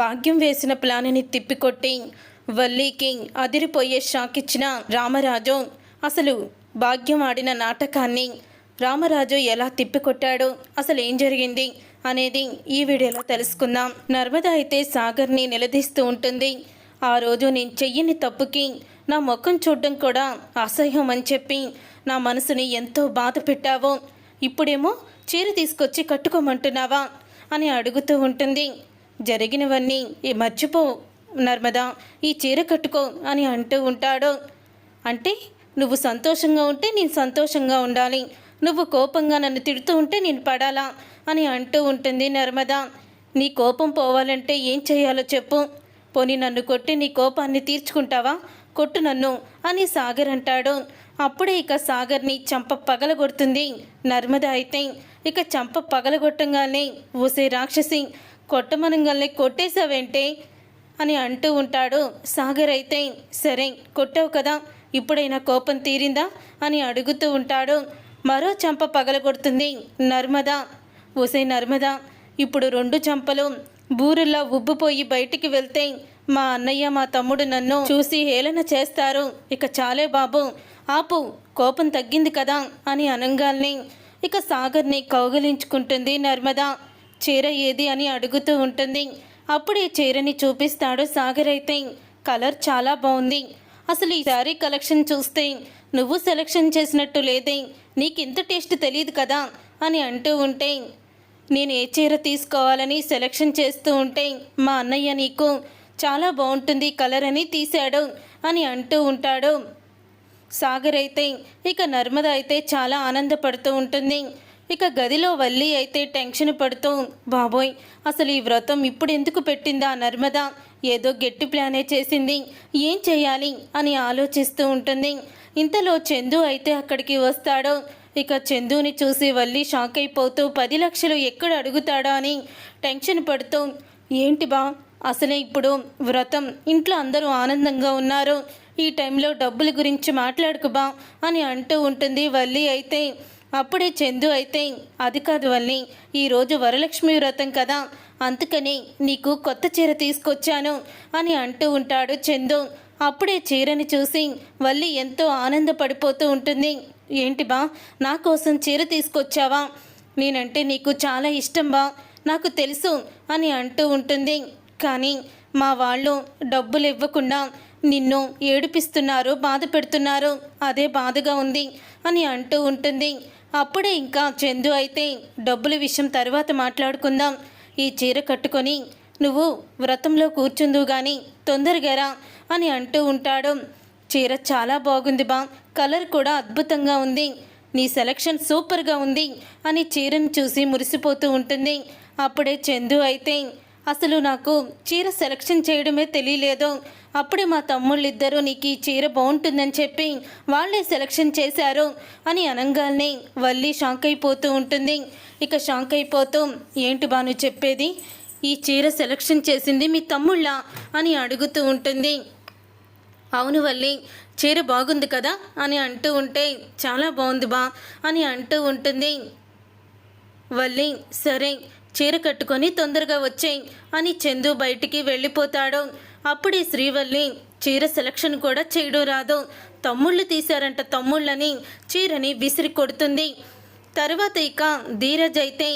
భాగ్యం వేసిన ప్లాన్ని తిప్పికొట్టి వల్లీకి అదిరిపోయే షాక్ ఇచ్చిన రామరాజు. అసలు భాగ్యం ఆడిన నాటకాన్ని రామరాజు ఎలా తిప్పికొట్టాడు అసలు ఏం జరిగింది అనేది ఈ వీడియోలో తెలుసుకుందాం. నర్మద అయితే సాగర్ని నిలదీస్తూ ఉంటుంది. ఆ రోజు నేను చెయ్యని తప్పుకి నా ముఖం చూడడం కూడా అసహ్యం అని చెప్పి నా మనసుని ఎంతో బాధ పెట్టావు. ఇప్పుడేమో చీర తీసుకొచ్చి కట్టుకోమంటున్నావా అని అడుగుతూ ఉంటుంది. జరిగినవన్నీ ఈ మర్చిపో నర్మదా ఈ చీర కట్టుకో అని అంటూ ఉంటాడు. అంటే నువ్వు సంతోషంగా ఉంటే నేను సంతోషంగా ఉండాలి. నువ్వు కోపంగా నన్ను తిడుతూ ఉంటే నేను పడాలా అని అంటూ ఉంటుంది నర్మద. నీ కోపం పోవాలంటే ఏం చేయాలో చెప్పు. పోనీ నన్ను కొట్టి నీ కోపాన్ని తీర్చుకుంటావా? కొట్టు నన్ను అని సాగర్ అంటాడు. అప్పుడే ఇక సాగర్ని చంప పగలగొడుతుంది నర్మద అయితే. ఇక చంప పగలగొట్టంగానే ఊసే రాక్షసి కొట్టమనంగానే కొట్టేశావేంటే? అని అంటూ ఉంటాడు. సాగర్ అయితే సరే కొట్టావు కదా ఇప్పుడైనా కోపం తీరిందా? అని అడుగుతూ ఉంటాడు. మరో చంప పగలగొడుతుంది. నర్మద. ఒసే నర్మద ఇప్పుడు రెండు చంపలు బూరుల్లా ఉబ్బిపోయి బయటికి వెళ్తే మా అన్నయ్య మా తమ్ముడు నన్ను చూసి హేళన చేస్తారు. ఇక చాలే బాబు ఆపు కోపం తగ్గింది కదా అని అనంగాల్ని ఇక సాగర్ని కౌగలించుకుంటుంది నర్మద. చీర ఏది అని అడుగుతూ ఉంటుంది. అప్పుడే చీరని చూపిస్తాడు సాగర్ అయితే. కలర్ చాలా బాగుంది. అసలు ఈ శారీ కలెక్షన్ చూస్తే నువ్వు సెలెక్షన్ చేసినట్టు లేదే. నీకు ఇంత టేస్ట్ తెలియదు కదా అని అంటూ ఉంటే. నేను ఏ చీర తీసుకోవాలని సెలెక్షన్ చేస్తూ ఉంటే మా అన్నయ్య నీకు చాలా బాగుంటుంది కలర్ అని తీశాడు అని అంటూ ఉంటాడు. సాగర్ అయితే ఇక నర్మద అయితే చాలా ఆనందపడుతూ ఉంటుంది. ఇక గదిలో వల్లి అయితే టెన్షన్ పడుతూ బాబోయ్ అసలు ఈ వ్రతం ఇప్పుడు ఎందుకు పెట్టిందా నర్మద? ఏదో గట్టి ప్లానే చేసింది. ఏం చేయాలి? అని ఆలోచిస్తూ ఉంటుంది. ఇంతలో చందు అయితే అక్కడికి వస్తాడు. ఇక చందుని చూసి వల్లి షాక్ అయిపోతూ పది లక్షలు ఎక్కడ అడుగుతాడా? అని టెన్షన్ పడుతూ ఏంటి బా అసలే ఇప్పుడు వ్రతం ఇంట్లో అందరూ ఆనందంగా ఉన్నారు. ఈ టైంలో డబ్బుల గురించి మాట్లాడుకు బా అని అంటూ ఉంటుంది వల్లి అయితే. అప్పుడే చందు అయితే అది కాదు వల్లి ఈరోజు వరలక్ష్మి వ్రతం కదా అందుకని నీకు కొత్త చీర తీసుకొచ్చాను అని అంటూ ఉంటాడు చందు. అప్పుడే చీరని చూసి వల్లి ఎంతో ఆనందపడిపోతూ ఉంటుంది. ఏంటి బా నా కోసం చీర తీసుకొచ్చావా? నేనంటే నీకు చాలా ఇష్టం బా నాకు తెలుసు అని అంటూ ఉంటుంది. కానీ మా వాళ్ళు డబ్బులు ఇవ్వకుండా నిన్ను ఏడిపిస్తున్నారు బాధ పెడుతున్నారు అదే బాధగా ఉంది అని అంటూ ఉంటుంది. అప్పుడే ఇంకా చందు అయితే డబ్బుల విషయం తర్వాత మాట్లాడుకుందాం. ఈ చీర కట్టుకొని నువ్వు వ్రతంలో కూర్చుందువు గాని తొందరగా రా అని అంటూ ఉంటాడు. చీర చాలా బాగుంది బా కలర్ కూడా అద్భుతంగా ఉంది. నీ సెలక్షన్ సూపర్గా ఉంది అని చీరను చూసి మురిసిపోతూ ఉంటుంది. అప్పుడే చందు అయితే అసలు నాకు చీర సెలక్షన్ చేయడమే తెలియలేదు. అప్పుడే మా తమ్ముళ్ళిద్దరూ నీకు ఈ చీర బాగుంటుందని చెప్పి వాళ్ళే సెలక్షన్ చేశారు అని అనంగానే వల్లి షాక్ అయిపోతూ ఉంటుంది. ఇక షాక్ అయిపోతూ ఏంటి బాను చెప్పేది? ఈ చీర సెలక్షన్ చేసింది మీ తమ్ముళ్ళ అని అడుగుతూ ఉంటుంది. అవును వల్లి చీర బాగుంది కదా అని అంటూ ఉంటే చాలా బాగుంది బా అని అంటూ ఉంటుంది. వల్లి సరే చీర కట్టుకొని తొందరగా వచ్చేయి అని చందు బయటికి వెళ్ళిపోతాడు. అప్పుడే శ్రీవల్లి చీర సెలక్షన్ కూడా చేయడం రాదు. తమ్ముళ్ళు తీశారంట తమ్ముళ్ళని. చీరని విసిరి కొడుతుంది. తర్వాత ఇక ధీరజ్ అయితే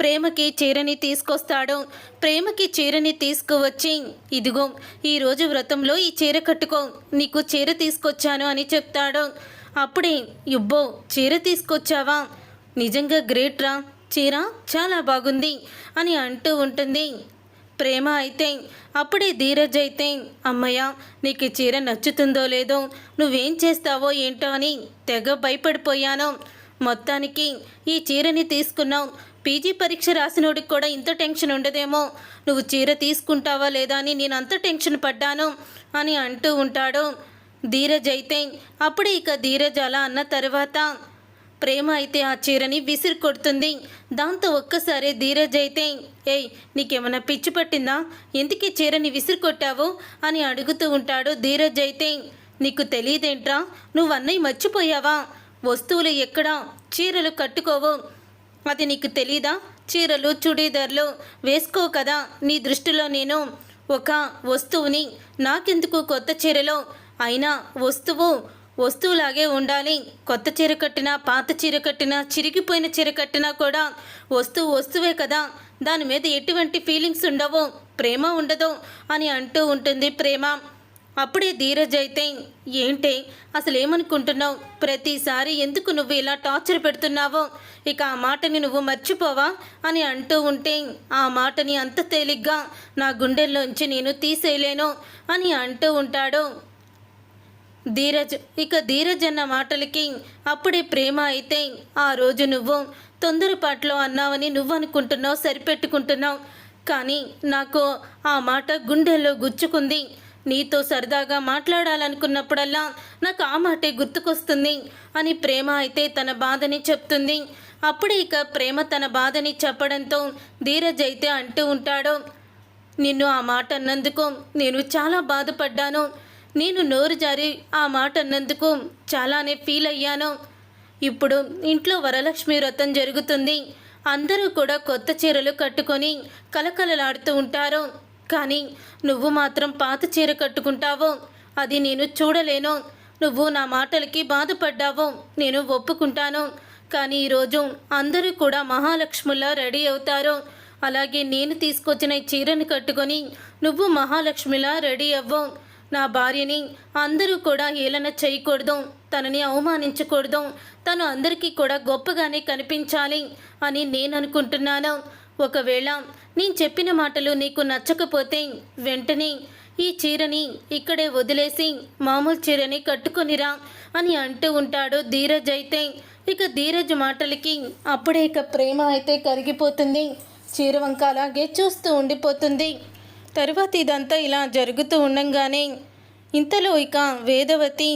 ప్రేమకి చీరని తీసుకొస్తాడు. ప్రేమకి చీరని తీసుకువచ్చి ఇదిగో ఈరోజు వ్రతంలో ఈ చీర కట్టుకో. నీకు చీర తీసుకొచ్చాను అని చెప్తాడు. అప్పుడే ఇబ్బో చీర తీసుకొచ్చావా? నిజంగా గ్రేట్ రా. చీర చాలా బాగుంది అని అంటూ ఉంటుంది. ప్రేమ అయితే అప్పుడే ధీరజ్ అయితే అమ్మయ్య నీకు ఈ చీర నచ్చుతుందో లేదో నువ్వేం చేస్తావో ఏంటో అని తెగ భయపడిపోయాను. మొత్తానికి ఈ చీరని తీసుకున్నావు. పీజీ పరీక్ష రాసినోడికి కూడా ఇంత టెన్షన్ ఉండదేమో. నువ్వు చీర తీసుకుంటావా లేదా అని నేను అంత టెన్షన్ పడ్డాను అని అంటూ ఉంటాడు. ధీరజ్ అయితే అప్పుడే ఇక ధీరజ్ అలా అన్న తర్వాత ప్రేమ అయితే ఆ చీరని విసిరి కొడుతుంది. దాంతో ఒక్కసారి ధీరజ్ అయితే ఏయ్ నీకేమైనా పిచ్చి పట్టిందా? ఎందుకు చీరని విసిరి కొట్టావు? అని అడుగుతూ ఉంటాడు ధీరజ్ అయితే నీకు తెలియదేంట్రా? నువ్వన్నీ మర్చిపోయావా? వస్తువులు ఎక్కడా? చీరలు కట్టుకోవు. అది నీకు తెలీదా? చీరలు చుడీదార్లు వేసుకో కదా? నీ దృష్టిలో నేను ఒక వస్తువుని. నాకెందుకు కొత్త చీరలో? అయినా వస్తువు వస్తువులాగే ఉండాలి. కొత్త చీర కట్టినా పాత చీర కట్టినా చిరిగిపోయిన చీర కట్టినా కూడా వస్తువు వస్తువే కదా. దాని మీద ఎటువంటి ఫీలింగ్స్ ఉండవు. ప్రేమ ఉండదు అని అంటూ ఉంటుంది ప్రేమ. అప్పుడే ధీరజ్ అయితే ఏంటి అసలు ఏమనుకుంటున్నావు ప్రతిసారి ఎందుకు నువ్వు ఇలా టార్చర్ పెడుతున్నావో? ఇక ఆ మాటని నువ్వు మర్చిపోవా? అని అంటూ ఉంటే ఆ మాటని అంత తేలిగ్గా నా గుండెల్లోంచి నేను తీసేయలేను అని అంటూ ఉంటాడు. ధీరజ్ ఇక ధీరజ్ అన్న మాటలకి అప్పుడే ప్రేమ అయితే ఆ రోజు నువ్వు తొందరపాట్లో అన్నావని నువ్వు అనుకుంటున్నావు సరిపెట్టుకుంటున్నావు. కానీ నాకు ఆ మాట గుండెల్లో గుచ్చుకుంది. నీతో సరదాగా మాట్లాడాలనుకున్నప్పుడల్లా నాకు ఆ మాటే గుర్తుకొస్తుంది అని ప్రేమ అయితే తన బాధని చెప్తుంది. అప్పుడే ఇక ప్రేమ తన బాధని చెప్పడంతో ధీరజ్ అయితే అంటూ ఉంటాడు నిన్ను ఆ మాట అన్నందుకు నేను చాలా బాధపడ్డాను. నేను నోరు జారి ఆ మాట అన్నందుకు చాలానే ఫీల్ అయ్యాను. ఇప్పుడు ఇంట్లో వరలక్ష్మి వ్రతం జరుగుతుంది. అందరూ కూడా కొత్త చీరలు కట్టుకొని కలకలలాడుతూ ఉంటారు. కానీ నువ్వు మాత్రం పాత చీర కట్టుకుంటావు. అది నేను చూడలేను. నువ్వు నా మాటలకి బాధపడ్డావు. నేను ఒప్పుకుంటాను. కానీ ఈరోజు అందరూ కూడా మహాలక్ష్ములా రెడీ అవుతారు. అలాగే నేను తీసుకొచ్చిన ఈ చీరను కట్టుకొని నువ్వు మహాలక్ష్మిలా రెడీ అవ్వవు నా భార్యని అందరూ కూడా హేళన చేయకూడదు. తనని అవమానించకూడదు. తను అందరికీ కూడా గొప్పగానే కనిపించాలి అని నేను అనుకుంటున్నాను ఒకవేళ నేను చెప్పిన మాటలు నీకు నచ్చకపోతే వెంటనే ఈ చీరని ఇక్కడే వదిలేసి మామూలు చీరని కట్టుకొనిరా అని అంటూ ఉంటాడు ధీరజ్ అయితే. ఇక ధీరజ్ మాటలకి అప్పుడే ఇక ప్రేమ అయితే కరిగిపోతుంది. చీర వంక అలాగే చూస్తూ ఉండిపోతుంది. తరువాత ఇదంతా ఇలా జరుగుతూ ఉండంగానే ఇంతలో ఇక వేదవతి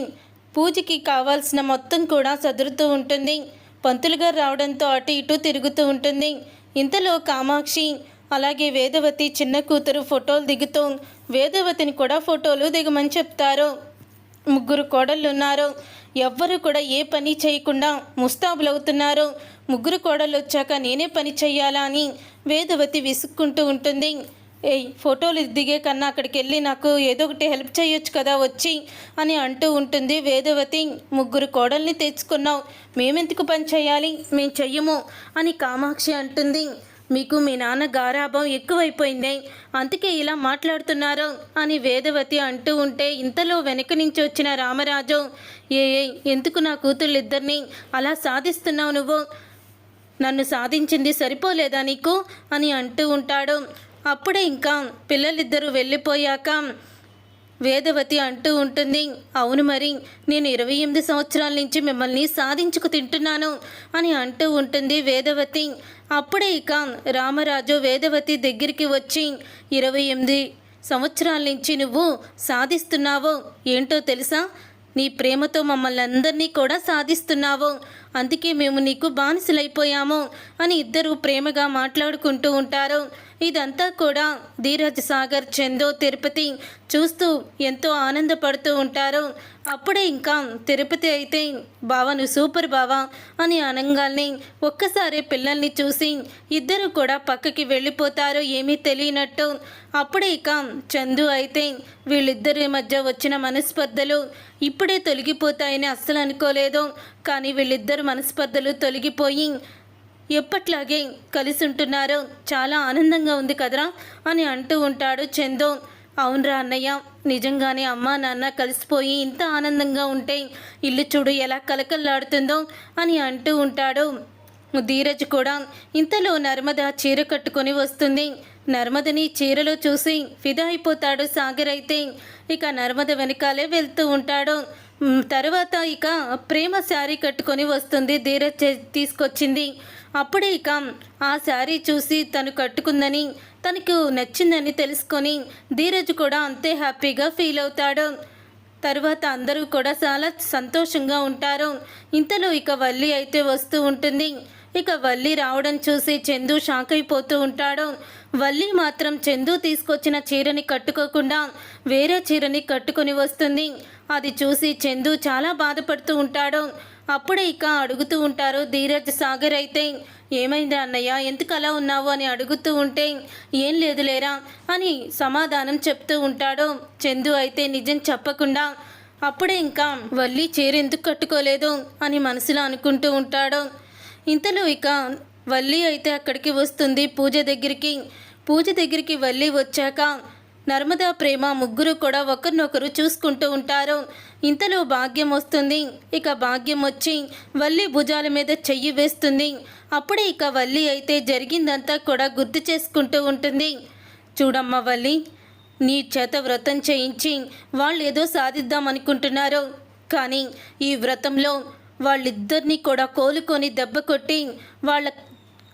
పూజకి కావాల్సిన మొత్తం కూడా సదురుతూ ఉంటుంది. పంతులు గారు రావడంతో అటు ఇటు తిరుగుతూ ఉంటుంది. ఇంతలో కామాక్షి అలాగే వేదవతి చిన్న కూతురు ఫోటోలు దిగుతూ వేదవతిని కూడా ఫోటోలు దిగమని చెప్తారు. ముగ్గురు కోడళ్ళు ఉన్నారు ఎవ్వరు కూడా ఏ పని చేయకుండా ముస్తాబులవుతున్నారు. ముగ్గురు కోడళ్ళు వచ్చాక నేనే పని చేయాలా అని వేదవతి విసుక్కుంటూ ఉంటుంది. ఏయ్ ఫోటోలు దిగే కన్నా అక్కడికి వెళ్ళి నాకు ఏదో ఒకటి హెల్ప్ చేయొచ్చు కదా వచ్చి అని అంటూ ఉంటుంది వేదవతి. ముగ్గురు కోడల్ని తెచ్చుకున్నావు. మేమెందుకు పని చేయాలి? మేము చెయ్యము అని కామాక్షి అంటుంది. మీకు మీ నాన్న గారాభం ఎక్కువైపోయింది అందుకే ఇలా మాట్లాడుతున్నారు అని వేదవతి అంటూ ఉంటే ఇంతలో వెనక నుంచి వచ్చిన రామరాజు ఏ ఏ, ఎందుకు నా కూతుళ్ళిద్దరిని అలా సాధిస్తున్నావు నువ్వు? నన్ను సాధించింది సరిపోలేదా నీకు? అని అంటూ ఉంటాడు. అప్పుడే ఇంకా పిల్లలిద్దరూ వెళ్ళిపోయాక వేదవతి అంటూ ఉంటుంది అవును మరి నేను ఇరవై ఎనిమిది సంవత్సరాల నుంచి మిమ్మల్ని సాధించుకు తింటున్నాను అని అంటూ ఉంటుంది వేదవతి. అప్పుడే ఇక రామరాజు వేదవతి దగ్గరికి వచ్చి ఇరవై ఎనిమిది సంవత్సరాల నుంచి నువ్వు సాధిస్తున్నావు ఏంటో తెలుసా? నీ ప్రేమతో మమ్మల్ని అందరినీ కూడా సాధిస్తున్నావు అందుకే మేము నీకు బానిసలైపోయాము అని ఇద్దరు ప్రేమగా మాట్లాడుకుంటూ ఉంటారు. ఇదంతా కూడా ధీరజ్ సాగర్ చందో తిరుపతి చూస్తూ ఎంతో ఆనందపడుతూ ఉంటారు. అప్పుడే ఇంకా తిరుపతి అయితే బావను సూపర్ బావా అని అనగానే ఒక్కసారి పిల్లల్ని చూసి ఇద్దరు కూడా పక్కకి వెళ్ళిపోతారు ఏమీ తెలియనట్టు అప్పుడే ఇక చందు అయితే వీళ్ళిద్దరి మధ్య వచ్చిన మనస్పర్ధలు ఇప్పుడే తొలగిపోతాయని అస్సలు అనుకోలేదు. కానీ వీళ్ళిద్దరు మనస్పర్ధలు తొలగిపోయి ఎప్పట్లాగే కలిసి ఉంటున్నారు చాలా ఆనందంగా ఉంది కదరా అని అంటూ ఉంటాడు చందు. అవునరా అన్నయ్య నిజంగానే అమ్మ నాన్న కలిసిపోయి ఇంత ఆనందంగా ఉంటే ఇల్లు చూడు ఎలా కలకల్లాడుతుందో అని అంటూ ఉంటాడు. ధీరజ్ కూడా ఇంతలో నర్మద చీర కట్టుకొని వస్తుంది. నర్మదని చీరలో చూసి ఫిదా అయిపోతాడు సాగర్ అయితే. ఇక నర్మద వెనకాలే వెళ్తూ ఉంటాడు. తర్వాత ఇక ప్రేమ శారీ కట్టుకొని వస్తుంది ధీరజ్ తీసుకొచ్చింది. అప్పుడే ఇక ఆ శారీ చూసి తను కట్టుకుందని తనకు నచ్చిందని తెలుసుకొని ధీరజ్ కూడా అంతే హ్యాపీగా ఫీల్ అవుతాడు. తర్వాత అందరూ కూడా చాలా సంతోషంగా ఉంటారు. ఇంతలో ఇక వల్లి అయితే వస్తూ ఉంటుంది. ఇక వల్లి రావడం చూసి చందు షాక్ అయిపోతూ ఉంటాడు. వల్లి మాత్రం చందు తీసుకొచ్చిన చీరని కట్టుకోకుండా వేరే చీరని కట్టుకొని వస్తుంది. అది చూసి చందు చాలా బాధపడుతూ ఉంటాడు. అప్పుడే ఇక అడుగుతూ ఉంటారు ధీరజ్ సాగర్ అయితే ఏమైంది అన్నయ్య? ఎందుకు అలా ఉన్నావు? అని అడుగుతూ ఉంటే ఏం లేదు లేరా అని సమాధానం చెప్తూ ఉంటాడు. చందు అయితే నిజం చెప్పకుండా అప్పుడే ఇంకా వల్లి చీరెందుకు కట్టుకోలేదు? అని మనసులో అనుకుంటూ ఉంటాడు. ఇంతలో ఇక వల్లి అయితే అక్కడికి వస్తుంది పూజ దగ్గరికి. పూజ దగ్గరికి వల్లి వచ్చాక నర్మదా ప్రేమ ముగ్గురు కూడా ఒకరినొకరు చూసుకుంటూ ఉంటారు. ఇంతలో భాగ్యం వస్తుంది. ఇక భాగ్యం వచ్చి వల్లి భుజాల మీద చెయ్యి వేస్తుంది. అప్పుడే ఇక వల్లి అయితే జరిగిందంతా కూడా గుర్తు చేసుకుంటూ ఉంటుంది. చూడమ్మ వల్లి నీ చేత వ్రతం చేయించి వాళ్ళు ఏదో సాధిద్దాం అనుకుంటున్నారు. కానీ ఈ వ్రతంలో వాళ్ళిద్దరినీ కూడా కోలుకొని దెబ్బ కొట్టి వాళ్ళ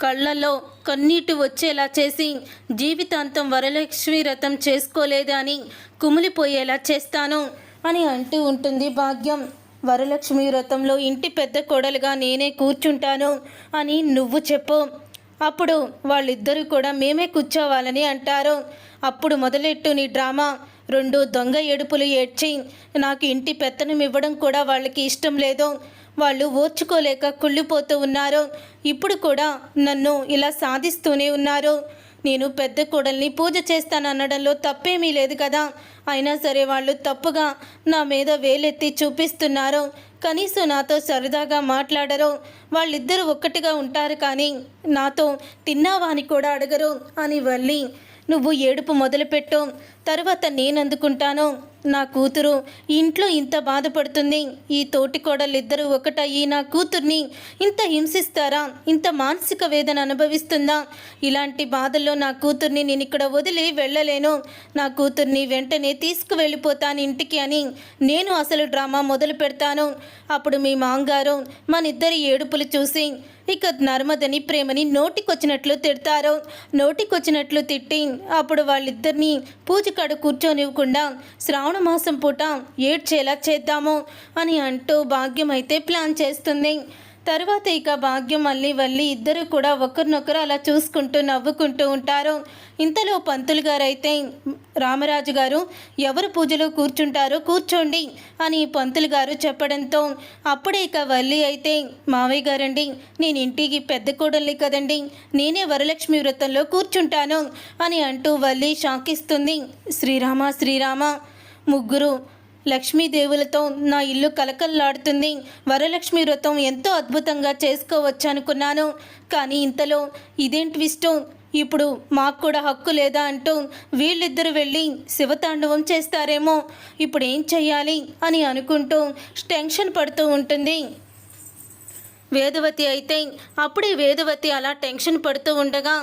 కళ్ళల్లో కన్నీటి వచ్చేలా చేసి జీవితాంతం వరలక్ష్మి వ్రతం చేసుకోలేదని కుమిలిపోయేలా చేస్తాను అని అంటూ ఉంటుంది భాగ్యం. వరలక్ష్మి వ్రతంలో ఇంటి పెద్ద కొడలుగా నేనే కూర్చుంటాను అని నువ్వు చెప్పు. అప్పుడు వాళ్ళిద్దరూ కూడా మేమే కూర్చోవాలని అంటారు. అప్పుడు మొదలెట్టు నీ డ్రామా? రెండు దొంగ ఏడుపులు ఏడ్చి నాకు ఇంటి పెత్తనం ఇవ్వడం కూడా వాళ్ళకి ఇష్టం లేదు. వాళ్ళు ఓర్చుకోలేక కుళ్ళిపోతూ ఉన్నారు. ఇప్పుడు కూడా నన్ను ఇలా సాధిస్తూనే ఉన్నారు. నేను పెద్ద కోడల్ని పూజ చేస్తాననడంలో తప్పేమీ లేదు కదా. అయినా సరే వాళ్ళు తప్పుగా నా మీద వేలెత్తి చూపిస్తున్నారు. కనీసం నాతో సరదాగా మాట్లాడరు. వాళ్ళిద్దరూ ఒక్కటిగా ఉంటారు కానీ నాతో తిన్నావా అని కూడా అడగరు అని వల్లి. నువ్వు ఏడుపు మొదలుపెట్టు. తర్వాత నేను అందుకుంటాను నా కూతురు ఇంట్లో ఇంత బాధపడుతుంది. ఈ తోటి కోడలిద్దరూ ఒకటయ్యి నా కూతుర్ని ఇంత హింసిస్తారా? ఇంత మానసిక వేదన అనుభవిస్తుందా? ఇలాంటి బాధల్లో నా కూతుర్ని నేను ఇక్కడ వదిలి వెళ్ళలేను. నా కూతుర్ని వెంటనే తీసుకువెళ్ళిపోతాను ఇంటికి అని నేను అసలు డ్రామా మొదలు పెడతాను. అప్పుడు మీ మాంగారు మనిద్దరి ఏడుపులు చూసి ఇక నర్మదని ప్రేమని నోటికొచ్చినట్లు తిడతారు. నోటికొచ్చినట్లు తిట్టి అప్పుడు వాళ్ళిద్దరిని పూజ కాడ కూర్చోనివ్వకుండా శ్రావణ మాసం పూట ఏడ్చేలా చేద్దాము అని అంటూ భాగ్యం అయితే ప్లాన్ చేస్తుంది. తర్వాత ఇక భాగ్యం మళ్ళీ వల్లి ఇద్దరు కూడా ఒకరినొకరు అలా చూసుకుంటూ నవ్వుకుంటూ ఉంటారు. ఇంతలో పంతులు గారైతే రామరాజు గారు ఎవరు పూజలో కూర్చుంటారో కూర్చోండి అని పంతులు గారు చెప్పడంతో అప్పుడే ఇక వల్లి అయితే మావయ్య గారండి నేను ఇంటికి పెద్ద కోడల్ని కదండి నేనే వరలక్ష్మి వ్రతంలో కూర్చుంటాను అని అంటూ వల్లి షాకిస్తుంది. శ్రీరామ శ్రీరామ ముగ్గురు లక్ష్మీదేవులతో నా ఇల్లు కలకల్లాడుతుంది. వరలక్ష్మి వ్రతం ఎంతో అద్భుతంగా చేసుకోవచ్చు అనుకున్నాను కానీ ఇంతలో ఇదేం ట్విస్టు? ఇప్పుడు మాకు కూడా హక్కు లేదా అంటూ వీళ్ళిద్దరు వెళ్ళి శివతాండవం చేస్తారేమో. ఇప్పుడు ఏం చెయ్యాలి అని అనుకుంటూ టెన్షన్ పడుతూ ఉంటుంది. వేదవతి అయితే అప్పుడే వేదవతి అలా టెన్షన్ పడుతూ ఉండగా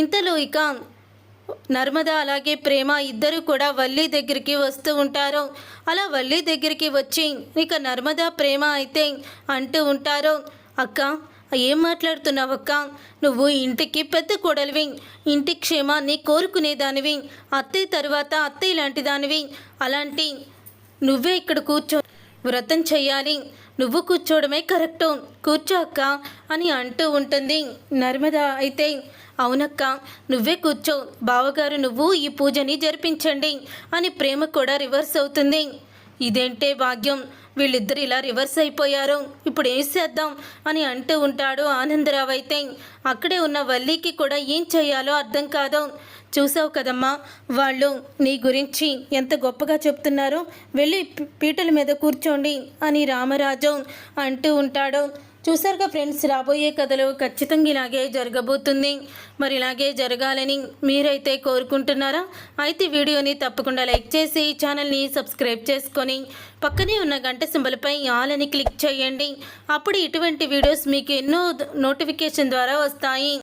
ఇంతలో ఇక నర్మద అలాగే ప్రేమ ఇద్దరు కూడా వల్లి దగ్గరికి వస్తూ ఉంటారు. అలా వల్లి దగ్గరికి వచ్చి ఇక నర్మద ప్రేమ అయితే అంటూ ఉంటారు. అక్క ఏం మాట్లాడుతున్నావు అక్క నువ్వు ఇంటికి పెద్ద కొడలివి. ఇంటి క్షేమాన్ని కోరుకునేదానివి. అత్తయ్య తర్వాత అత్తయ్య లాంటి దానివి అలాంటి నువ్వే ఇక్కడ కూర్చో వ్రతం చేయాలి నువ్వు కూర్చోవడమే కరెక్టు. కూర్చో అక్క అని అంటూ ఉంటుంది నర్మద అయితే. అవునక్క నువ్వే కూర్చో. బావగారు నువ్వు ఈ పూజని జరిపించండి అని ప్రేమ కూడా రివర్స్ అవుతుంది. ఇదేంటే భాగ్యం? వీళ్ళిద్దరు ఇలా రివర్స్ అయిపోయారు. ఇప్పుడు ఏం చేద్దాం అని అంటూ ఉంటాడు ఆనందరావు అయితే. అక్కడే ఉన్న వల్లీకి కూడా ఏం చేయాలో అర్థం కాదు. చూసావు కదమ్మా వాళ్ళు నీ గురించి ఎంత గొప్పగా చెప్తున్నారో. వెళ్ళి పీటల మీద కూర్చోండి అని రామరాజు అంటూ ఉంటాడు. చూసారుగా ఫ్రెండ్స్ రాబోయే కథలో ఖచ్చితంగా ఇలాగే జరగబోతుంది. మరి ఇలాగే జరగాలని మీరైతే కోరుకుంటున్నారా? అయితే వీడియోని తప్పకుండా లైక్ చేసి ఛానల్ని సబ్స్క్రైబ్ చేసుకొని పక్కనే ఉన్న గంట సింబల్పై ఆల్ అని క్లిక్ చేయండి. అప్పుడు ఇటువంటి వీడియోస్ మీకు ఎన్నో నోటిఫికేషన్ ద్వారా వస్తాయి.